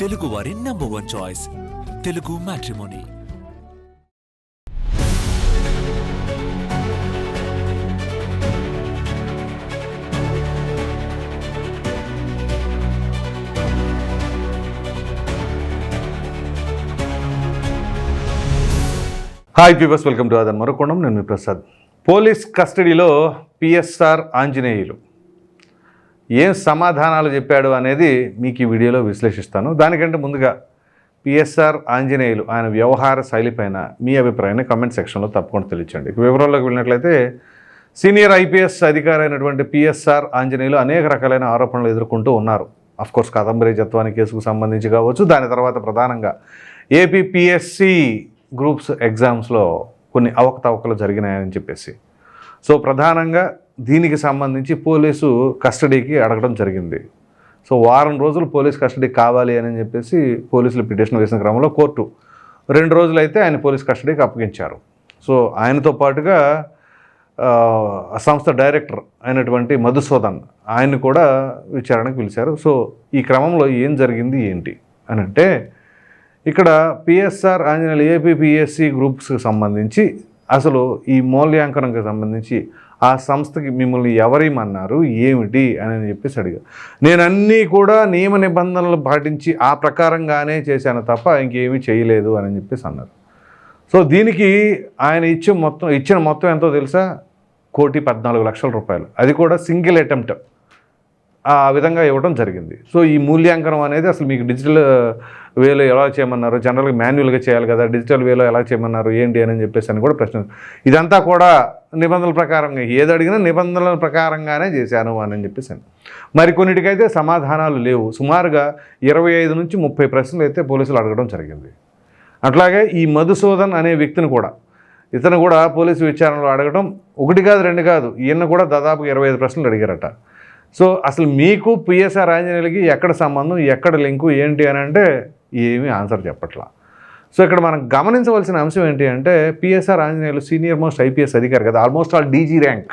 తెలుగు వారి number one choice Telugu matrimony hi peepers welcome to అదన్ మరొకొండం నేను మీ ప్రసాద్ పోలీస్ కస్టడీలో పిఎస్ఆర్ ఆంజనేయులు ఏం సమాధానాలు చెప్పాడు అనేది మీకు ఈ వీడియోలో విశ్లేషిస్తాను. దానికంటే ముందుగా పిఎస్ఆర్ ఆంజనేయులు ఆయన వ్యవహార శైలిపైన మీ అభిప్రాయాన్ని కమెంట్ సెక్షన్లో తప్పకుండా తెలియచండి వివరాల్లోకి వెళ్ళినట్లయితే సీనియర్ ఐపీఎస్ అధికారి అయినటువంటి పిఎస్ఆర్ ఆంజనేయులు అనేక రకాలైన ఆరోపణలు ఎదుర్కొంటూ ఉన్నారు. అఫ్కోర్స్ కాదంబరి జత్వాని కేసుకు సంబంధించి కావచ్చు దాని తర్వాత ప్రధానంగా ఏపీపీఎస్సి గ్రూప్స్ ఎగ్జామ్స్లో కొన్ని అవకతవకలు జరిగినాయని చెప్పేసి. సో ప్రధానంగా దీనికి సంబంధించి పోలీసు కస్టడీకి అడగడం జరిగింది. సో వారం రోజులు పోలీస్ కస్టడీ కావాలి అని చెప్పేసి పోలీసులు పిటిషన్ వేసిన క్రమంలో కోర్టు రెండు రోజులు అయితే ఆయన పోలీస్ కస్టడీకి అప్పగించారు. సో ఆయనతో పాటుగా ఆ, సంస్థ డైరెక్టర్ అయినటువంటి మధుసూదన్ ఆయన కూడా విచారణకు పిలిచారు. సో ఈ క్రమంలో ఏం జరిగింది ఏంటి అని అంటే ఇక్కడ పిఎస్ఆర్ ఆంజనేయులు ఏపీపీఎస్సి గ్రూప్స్కి సంబంధించి అసలు ఈ మూల్యాంకనంకి సంబంధించి ఆ సంస్థకి మిమ్మల్ని ఎవరేమన్నారు? ఏమిటి? అని చెప్పేసి అడిగా. నేను అన్నీ కూడా నియమ నిబంధనలు పాటించి ఆ ప్రకారంగానే చేశాను తప్ప ఇంకేమీ చేయలేదు అని చెప్పేసి అన్నారు. సో దీనికి ఆయన ఇచ్చే మొత్తం ఇచ్చిన మొత్తం ఎంతో తెలుసా? కోటి పద్నాలుగు లక్షల రూపాయలు. అది కూడా సింగిల్ అటెంప్ట్. ఆ విధంగా ఇవ్వడం జరిగింది. సో ఈ మూల్యాంకనం అనేది అసలు మీకు డిజిటల్ వేలో ఎలా చేయమన్నారు? జనరల్గా మాన్యువల్గా చేయాలి కదా డిజిటల్ వేలో ఎలా చేయమన్నారు? ఏంటి అని చెప్పేసి అని కూడా ప్రశ్న ఇదంతా కూడా నిబంధనల ప్రకారంగా ఏది అడిగినా నిబంధనల ప్రకారంగానే చేశాను అని చెప్పేసి మరికొన్నిటికైతే సమాధానాలు లేవు. సుమారుగా ఇరవై ఐదు నుంచి ముప్పై ప్రశ్నలు అయితే పోలీసులు అడగడం జరిగింది. అట్లాగే ఈ మధుసూదన్ అనే వ్యక్తిని కూడా ఇతను కూడా పోలీసు విచారణలో అడగడం ఒకటి కాదు రెండు కాదు ఈయన కూడా దాదాపు ఇరవై ఐదు ప్రశ్నలు అడిగారట. సో అసలు మీకు పిఎస్ఆర్ ఆంజనేయులకి ఎక్కడ సంబంధం ఎక్కడ లింకు ఏంటి అని అంటే ఏమీ ఆన్సర్ చెప్పట్లా. సో ఇక్కడ మనం గమనించవలసిన అంశం ఏంటి అంటే PSR Anjaneyulu senior most IPS అధికారి కదా ఆల్మోస్ట్ ఆల్ డీజీ ర్యాంక్.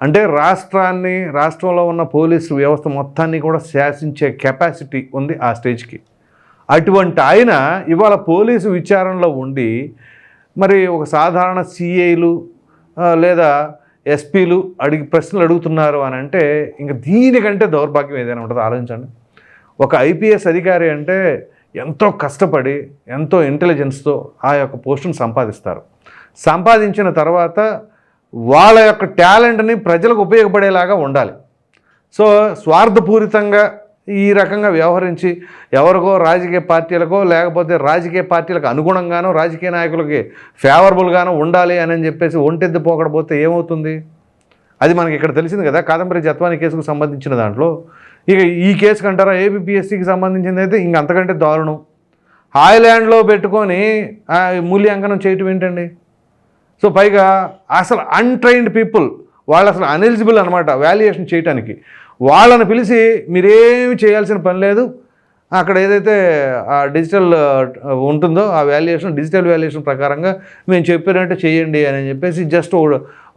అంటే రాష్ట్రాన్ని రాష్ట్రంలో ఉన్న పోలీసు వ్యవస్థ మొత్తాన్ని కూడా శాసించే కెపాసిటీ ఉంది ఆ స్టేజ్కి. అటువంటి ఆయన ఇవాళ పోలీసు విచారణలో ఉండి మరి ఒక సాధారణ సిఐలు లేదా ఎస్పీలు అడిగి ప్రశ్నలు అడుగుతున్నారు అని అంటే ఇంకా దీనికంటే దౌర్భాగ్యం ఏదైనా ఉంటుందో? ఆలోచించండి. ఒక ఐపీఎస్ అధికారి అంటే ఎంతో కష్టపడి ఎంతో ఇంటెలిజెన్స్తో ఆ యొక్క పోస్టును సంపాదిస్తారు. సంపాదించిన తర్వాత వాళ్ళ యొక్క టాలెంట్ని ప్రజలకు ఉపయోగపడేలాగా ఉండాలి. సో స్వార్థపూరితంగా ఈ రకంగా వ్యవహరించి ఎవరికో రాజకీయ పార్టీలకో లేకపోతే రాజకీయ పార్టీలకు అనుగుణంగానో రాజకీయ నాయకులకి ఫేవరబుల్గానో ఉండాలి అని చెప్పేసి ఒంటెద్దు పోకడపోతే ఏమవుతుంది? అది మనకి ఇక్కడ తెలిసింది కదా కాదంబరి జత్వాని కేసుకు సంబంధించిన దాంట్లో. ఇక ఈ కేసు అంటారా ఏబిపిఎస్సికి సంబంధించింది అయితే ఇంక అంతకంటే దారుణం. హాయ్లాండ్లో పెట్టుకొని మూల్యాంకనం చేయటం ఏంటండి? సో పైగా అసలు అన్ట్రైన్డ్ పీపుల్ వాళ్ళు అసలు అన్ఎలిజిబుల్ అనమాట వాల్యుయేషన్ చేయటానికి. వాళ్ళని పిలిచి మీరేమి చేయాల్సిన పని లేదు. అక్కడ ఏదైతే ఆ డిజిటల్ ఉంటుందో ఆ వాల్యుయేషన్ డిజిటల్ వాల్యుయేషన్ ప్రకారంగా మేము చెప్పినట్టు చేయండి అని చెప్పేసి జస్ట్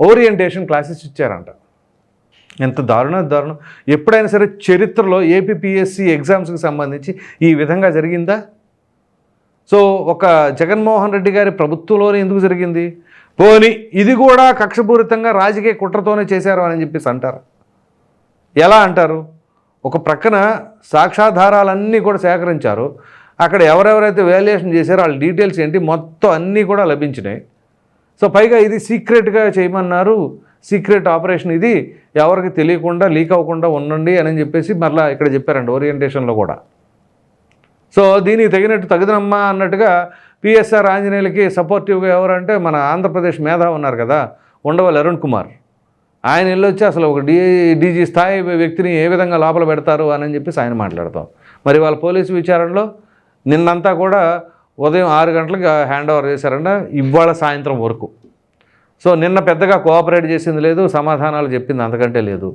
ఓరియంటేషన్ క్లాసెస్ ఇచ్చారంట. ఎంత దారుణ దారుణం. ఎప్పుడైనా సరే చరిత్రలో ఏపీపీఎస్సి ఎగ్జామ్స్కి సంబంధించి ఈ విధంగా జరిగిందా? సో ఒక జగన్మోహన్ రెడ్డి గారి ప్రభుత్వంలోనే ఎందుకు జరిగింది? పోని ఇది కూడా కక్షపూరితంగా రాజకీయ కుట్రతోనే చేశారు అని చెప్పేసి అంటారు. ఎలా అంటారు? ఒక ప్రక్కన సాక్ష్యాధారాలన్నీ కూడా సేకరించారు. అక్కడ ఎవరెవరైతే వాల్యుయేషన్ చేశారో వాళ్ళ డీటెయిల్స్ ఏంటి మొత్తం అన్నీ కూడా లభించినాయి. సో పైగా ఇది సీక్రెట్గా చేయమన్నారు. సీక్రెట్ ఆపరేషన్ ఇది. ఎవరికి తెలియకుండా లీక్ అవ్వకుండా ఉండండి అని చెప్పేసి మరలా ఇక్కడ చెప్పారండి ఓరియంటేషన్లో కూడా. సో దీనికి తగినట్టు తగుదనమ్మా అన్నట్టుగా పిఎస్ఆర్ ఆంజనేయులకి సపోర్టివ్గా ఎవరంటే మన ఆంధ్రప్రదేశ్ మేధా ఉన్నారు కదా ఉండవల్లి అరుణ్ కుమార్. ఆయన వెళ్ళొచ్చి అసలు ఒక డీ డీజీ స్థాయి వ్యక్తిని ఏ విధంగా లోపల పెడతారు అని చెప్పేసి ఆయన మాట్లాడతాం. మరి వాళ్ళ పోలీసు విచారణలో నిన్నంతా కూడా ఉదయం ఆరు గంటలకు హ్యాండ్ ఓవర్ చేశారంట ఇవాళ సాయంత్రం వరకు. సో నిన్న పెద్దగా కోఆపరేట్ చేసింది లేదు సమాధానాలు చెప్పింది అంతకంటే లేదు.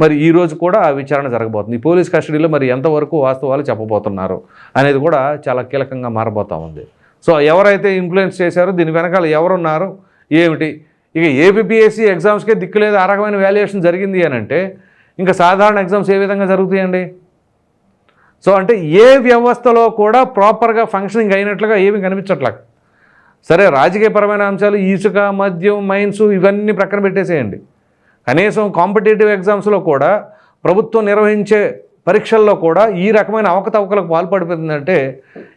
మరి ఈరోజు కూడా ఆ విచారణ జరగబోతుంది. ఈ పోలీస్ కస్టడీలో మరి ఎంతవరకు వాస్తవాలు చెప్పబోతున్నారు అనేది కూడా చాలా కీలకంగా మారబోతూ ఉంది. సో ఎవరైతే ఇన్ఫ్లుయెన్స్ చేశారో దీని వెనకాల ఎవరున్నారు ఏమిటి ఇక ఏపీఎస్సి ఎగ్జామ్స్కే దిక్కులేదు ఆ రకమైన వాల్యుయేషన్ జరిగింది అని అంటే ఇంకా సాధారణ ఎగ్జామ్స్ ఏ విధంగా జరుగుతాయండి? సో అంటే ఏ వ్యవస్థలో కూడా ప్రాపర్గా ఫంక్షనింగ్ అయినట్లుగా ఏమీ కనిపించట్లేదు. సరే రాజకీయపరమైన అంశాలు ఇసుక మద్యం మైన్స్ ఇవన్నీ ప్రక్కన పెట్టేసేయండి. కనీసం కాంపిటేటివ్ ఎగ్జామ్స్లో కూడా ప్రభుత్వం నిర్వహించే పరీక్షల్లో కూడా ఈ రకమైన అవకతవకలకు పాల్పడిపోతుందంటే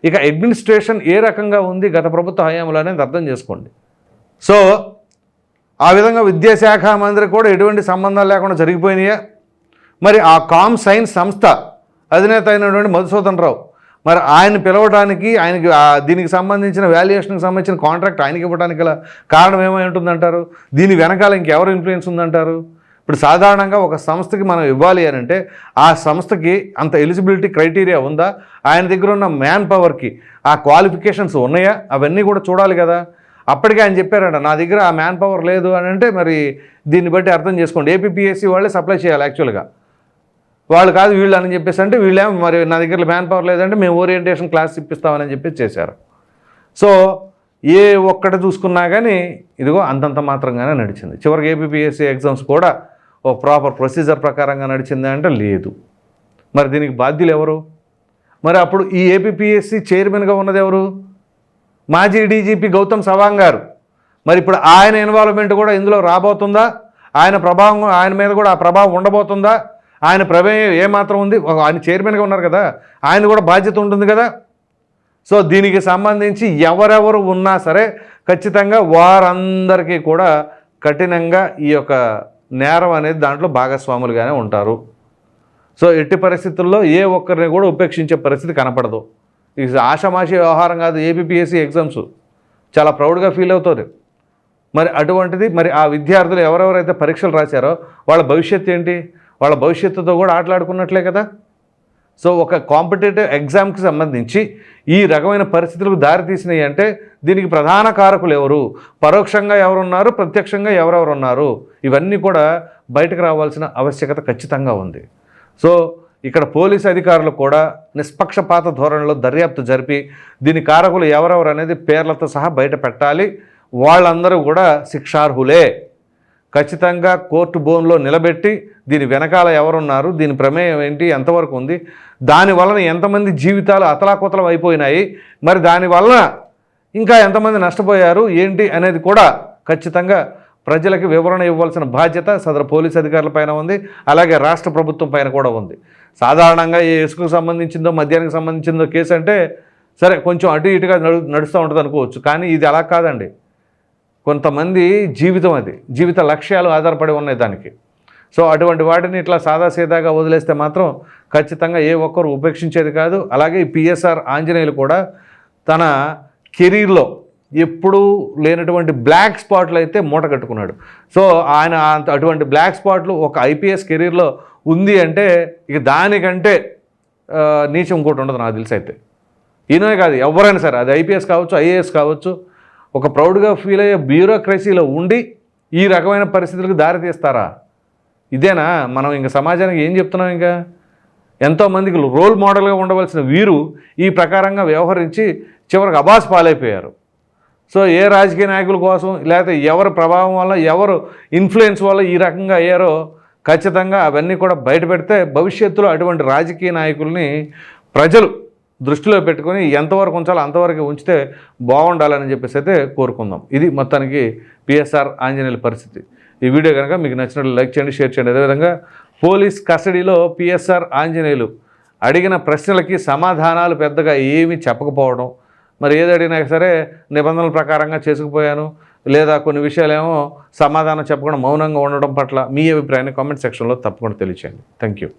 ఇక అడ్మినిస్ట్రేషన్ ఏ రకంగా ఉంది గత ప్రభుత్వ హయాంలో అనేది అర్థం చేసుకోండి. సో ఆ విధంగా విద్యాశాఖ మంత్రి కూడా ఎటువంటి సంబంధాలు లేకుండా జరిగిపోయినాయా. మరి ఆ కామ్ సైన్స్ సంస్థ అధినేత అయినటువంటి మధుసూదన్ రావు మరి ఆయన పిలవడానికి ఆయనకి దీనికి సంబంధించిన వాల్యుయేషన్కి సంబంధించిన కాంట్రాక్ట్ ఆయనకి ఇవ్వడానికి గల కారణం ఏమై ఉంటుందంటారు? దీని వెనకాల ఇంకెవరు ఇన్ఫ్లుయెన్స్ ఉందంటారు? ఇప్పుడు సాధారణంగా ఒక సంస్థకి మనం ఇవ్వాలి అని అంటే ఆ సంస్థకి అంత ఎలిజిబిలిటీ క్రైటీరియా ఉందా? ఆయన దగ్గర ఉన్న మ్యాన్ పవర్కి ఆ క్వాలిఫికేషన్స్ ఉన్నాయా? అవన్నీ కూడా చూడాలి కదా. అప్పటికే ఆయన చెప్పారంట నా దగ్గర ఆ మ్యాన్ పవర్ లేదు అని అంటే మరి దీన్ని బట్టి అర్థం చేసుకోండి. ఏపీపీఎస్సీ వాళ్ళే సప్లై చేయాలి యాక్చువల్గా. వాళ్ళు కాదు వీళ్ళు అని చెప్పేసి అంటే వీళ్ళేమో మరి నా దగ్గర మ్యాన్ పవర్ లేదంటే మేము ఓరియంటేషన్ క్లాస్ ఇప్పిస్తామని చెప్పేసి చేశారు. సో ఏ ఒక్కటి చూసుకున్నా కానీ ఇదిగో అంతంత మాత్రంగానే నడిచింది. చివరికి ఏపీపీఎస్సీ ఎగ్జామ్స్ కూడా ఓ ప్రాపర్ ప్రొసీజర్ ప్రకారంగా నడిచింది అంటే లేదు. మరి దీనికి బాధ్యులు ఎవరు? మరి అప్పుడు ఈ ఏపీపీఎస్సీ చైర్మన్గా ఉన్నది ఎవరు? మాజీ డీజీపీ గౌతమ్ సవాంగ్ గారు. మరి ఇప్పుడు ఆయన ఇన్వాల్వ్మెంట్ కూడా ఇందులో రాబోతుందా? ఆయన ప్రభావం ఆయన మీద కూడా ఆ ప్రభావం ఉండబోతుందా? ఆయన ప్రమేయం ఏమాత్రం ఉంది? ఒక ఆయన చైర్మన్గా ఉన్నారు కదా. ఆయన కూడా బాధ్యత ఉంటుంది కదా. సో దీనికి సంబంధించి ఎవరెవరు ఉన్నా సరే ఖచ్చితంగా వారందరికీ కూడా కఠినంగా ఈ యొక్క నేరం అనేది దాంట్లో భాగస్వాములుగానే ఉంటారు. సో ఎట్టి పరిస్థితుల్లో ఏ ఒక్కరిని కూడా ఉపేక్షించే పరిస్థితి కనపడదు. ఇది ఆషామాషి వ్యవహారం కాదు ఏపీఎస్సీ ఎగ్జామ్స్ చాలా ప్రౌడ్గా ఫీల్ అవుతుంది. మరి అటువంటిది మరి ఆ విద్యార్థులు ఎవరెవరైతే పరీక్షలు రాశారో వాళ్ళ భవిష్యత్తు ఏంటి? వాళ్ళ భవిష్యత్తుతో కూడా ఆటలాడుకున్నట్లే కదా? సో ఒక కాంపిటేటివ్ ఎగ్జామ్కి సంబంధించి ఈ రకమైన పరిస్థితులకు దారితీసినాయి అంటే దీనికి ప్రధాన కారకులు ఎవరు? పరోక్షంగా ఎవరున్నారు? ప్రత్యక్షంగా ఎవరెవరు ఉన్నారు ఇవన్నీ కూడా బయటకు రావాల్సిన ఆవశ్యకత ఖచ్చితంగా ఉంది. సో ఇక్కడ పోలీస్ అధికారులు కూడా నిష్పక్షపాత ధోరణిలో దర్యాప్తు జరిపి దీని కారకులు ఎవరెవరు అనేది పేర్లతో సహా బయట పెట్టాలి. వాళ్ళందరూ కూడా శిక్షార్హులే. ఖచ్చితంగా కోర్టు బోన్లో నిలబెట్టి దీని వెనకాల ఎవరున్నారు దీని ప్రమేయం ఏంటి ఎంతవరకు ఉంది దాని వలన ఎంతమంది జీవితాలు అతలాకుతలం అయిపోయినాయి మరి దానివలన ఇంకా ఎంతమంది నష్టపోయారు ఏంటి అనేది కూడా ఖచ్చితంగా ప్రజలకి వివరణ ఇవ్వాల్సిన బాధ్యత సదరు పోలీస్ అధికారుల పైన ఉంది అలాగే రాష్ట్ర ప్రభుత్వం పైన కూడా ఉంది. సాధారణంగా ఏ ఇసుకకు సంబంధించిందో మద్యానికి సంబంధించిందో కేసు అంటే సరే కొంచెం అటు ఇటుగా నడు నడుస్తూ ఉంటుంది అనుకోవచ్చు. కానీ ఇది అలా కాదండి. కొంతమంది జీవితం అది. జీవిత లక్ష్యాలు ఆధారపడి ఉన్నాయి దానికి. సో అటువంటి వాటిని ఇట్లా సాదాసీదాగా వదిలేస్తే మాత్రం ఖచ్చితంగా ఏ ఒక్కరు ఉపేక్షించేది కాదు. అలాగే పిఎస్ఆర్ ఆంజనేయులు కూడా తన కెరీర్లో ఎప్పుడూ లేనటువంటి బ్లాక్ స్పాట్లు అయితే మూట కట్టుకున్నాడు. సో ఆయన అంత- అటువంటి బ్లాక్ స్పాట్లు ఒక ఐపీఎస్ కెరీర్లో ఉంది అంటే ఇక దానికంటే నీచం ఇంకోటి ఉండదు నాకు తెలిసి అయితే. ఈయనే కాదు ఎవరైనా సరే అది ఐపీఎస్ కావచ్చు ఐఏఎస్ కావచ్చు ఒక ప్రౌడ్గా ఫీల్ అయ్యే బ్యూరోక్రసీలో ఉండి ఈ రకమైన పరిస్థితులకు దారితీస్తారా ఇదేనా? మనం ఇంకా సమాజానికి ఏం చెప్తున్నాం ఇంకా? ఎంతోమందికి రోల్ మోడల్గా ఉండవలసిన వీరు ఈ ప్రకారంగా వ్యవహరించి చివరికి అబాస్ పాలైపోయారు. సో ఏ రాజకీయ నాయకుల కోసం లేకపోతే ఎవరి ప్రభావం వల్ల ఎవరు ఇన్ఫ్లుయెన్స్ వల్ల ఈ రకంగా అయ్యారో ఖచ్చితంగా అవన్నీ కూడా బయట పెడితే భవిష్యత్తులో అటువంటి రాజకీయ నాయకుల్ని ప్రజలు దృష్టిలో పెట్టుకొని ఎంతవరకు ఉంచాలో అంతవరకు ఉంచితే బాగుండాలని చెప్పేసి అయితే కోరుకుందాం. ఇది మొత్తానికి పిఎస్ఆర్ ఆంజనేయుల పరిస్థితి. ఈ వీడియో కనుక మీకు నచ్చినట్లు లైక్ చేయండి షేర్ చేయండి. అదేవిధంగా పోలీస్ కస్టడీలో పిఎస్ఆర్ ఆంజనేయులు అడిగిన ప్రశ్నలకి సమాధానాలు పెద్దగా ఏమీ చెప్పకపోవడం మరి ఏది అడిగినా సరే నిబంధనల ప్రకారంగా చేసుకుపోయాను. లేదా కొన్ని విషయాలేమో సమాధానం చెప్పకుండా మౌనంగా ఉండడం పట్ల మీ అభిప్రాయాన్ని కామెంట్ సెక్షన్లో తప్పకుండా తెలియచేయండి. Thank you